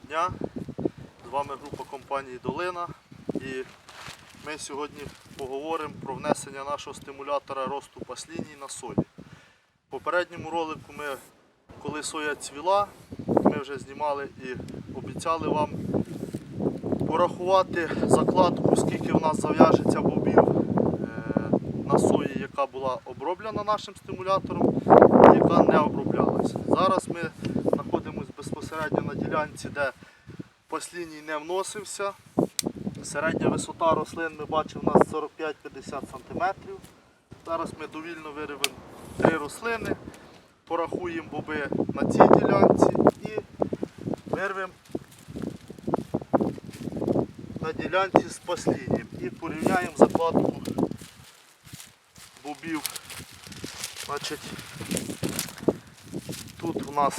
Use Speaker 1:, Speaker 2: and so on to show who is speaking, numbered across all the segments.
Speaker 1: дня! З вами група компанії Долина і ми сьогодні поговоримо про внесення нашого стимулятора росту пасліній на сої. В попередньому ролику ми, коли соя цвіла, ми вже знімали і обіцяли вам порахувати закладку, скільки в нас зав'яжеться бобів е, на сої, яка була оброблена нашим стимулятором, яка не оброблялася. Зараз ми безпосередньо на ділянці, де пасліній не вносився. Середня висота рослин ми бачимо у нас 45-50 см. Зараз ми довільно виривемо три рослини, порахуємо боби на цій ділянці і вирвемо на ділянці з паслінням і порівняємо закладку бобів. Значить, тут у нас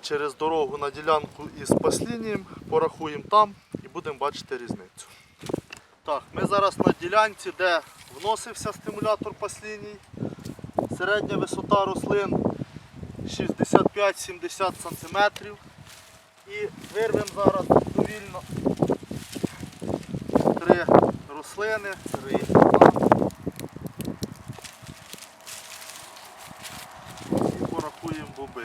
Speaker 1: через дорогу на ділянку із паслінням, порахуємо там і будемо бачити різницю. Так, ми зараз на ділянці, де вносився стимулятор пасліній. Середня висота рослин 65-70 см. І вирвемо зараз довільно три рослини. Три. І порахуємо боби.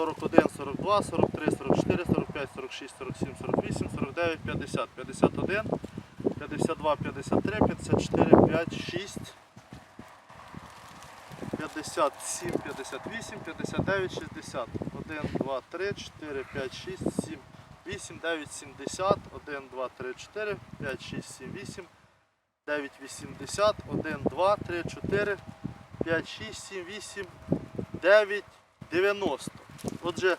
Speaker 1: 41, 42, 43, 44, 45, 46, 47, 48, 49, 50, 51, 52, 53, 54, 5, 6, 57, 58, 59, 60. 1, 2, 3, 4, 5, 6, 7, 8, 9, 70. 1, 2, 3, 4, 5, 6, 7, 8, 9, 80. 1, 2, 3, 4, 5, 6, 7, 8, 9, 90. Отже,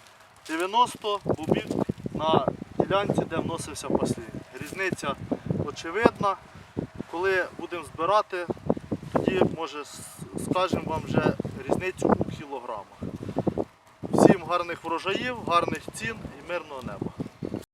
Speaker 1: 90 бубів на ділянці, де вносився послід. Різниця очевидна. Коли будемо збирати, тоді може скажемо вам вже різницю у кілограмах. Всім гарних врожаїв, гарних цін і мирного неба.